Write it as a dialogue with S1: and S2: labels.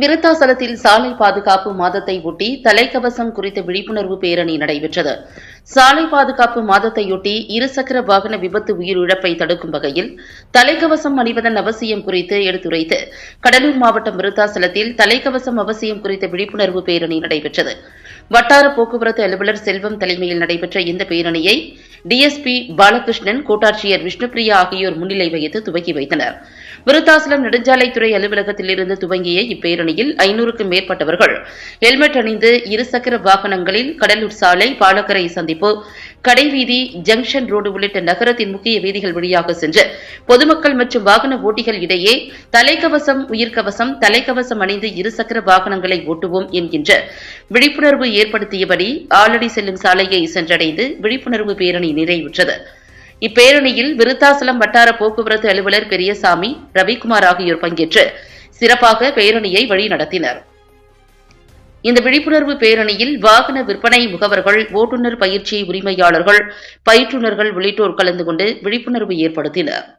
S1: விருத்தாசலத்தில் சாலை பாதுகாப்பு மாதத்தை ஒட்டி தலைக்கவசம் குறித்த விழிப்புணர்வு பேரணி நடைபெற்றது. சாலை பாதுகாப்பு மாதத்தையொட்டி இருசக்கர வாகன விபத்து உயிரிழப்பை தடுக்கும் வகையில் தலைக்கவசம் அணிவதன் அவசியம் குறித்து எடுத்துரைத்து கடலூர் மாவட்டம் விருத்தாசலத்தில் தலைக்கவசம் அவசியம் குறித்த விழிப்புணர்வு பேரணி நடைபெற்றது. வட்டார போக்குவரத்து அலுவலர் செல்வம் தலைமையில் நடைபெற்ற இந்த பேரணியை டிஎஸ்பி பாலகிருஷ்ணன் கோட்டாட்சியர் விஷ்ணுபிரியா ஆகியோர் முன்னிலை வகித்து துவக்கி வைத்தனர். விருத்தாசலம் நெடுஞ்சாலைத்துறை அலுவலகத்திலிருந்து துவங்கிய இப்பேரணியில் ஐநூறுக்கும் மேற்பட்டவர்கள் ஹெல்மெட் அணிந்து இருசக்கர வாகனங்களில் கடலூர் சாலை பாலக்கரை சந்திப்பு கடைவீதி ஜங்ஷன் ரோடு உள்ளிட்ட நகரத்தின் முக்கிய வீதிகள் வழியாக சென்று பொதுமக்கள் மற்றும் வாகன ஓட்டிகள் இடையே தலைக்கவசம் உயிர்கவசம் தலைக்கவசம் அணிந்து இருசக்கர வாகனங்களை ஓட்டுவோம் என்கின்ற விழிப்புணர்வு ஏற்படுத்தியபடி ஆலடி செல்லும் சாலையை சென்றடைந்து விழிப்புணர்வு பேரணி பேரணி நிறைவுற்றது. இப்பேரணியில் விருத்தாசலம் வட்டார போக்குவரத்து அலுவலர் பெரியசாமி ரவிக்குமார் ஆகியோர் பங்கேற்று சிறப்பாக பேரணியை வழிநடத்தினர். இந்த விழிப்புணர்வு பேரணியில் வாகன விற்பனை முகவர்கள் ஓட்டுநர் பயிற்சி உரிமையாளர்கள் பயிற்றுநர்கள் உள்ளிட்டோர் கலந்து கொண்டு விழிப்புணர்வு ஏற்படுத்தினர்.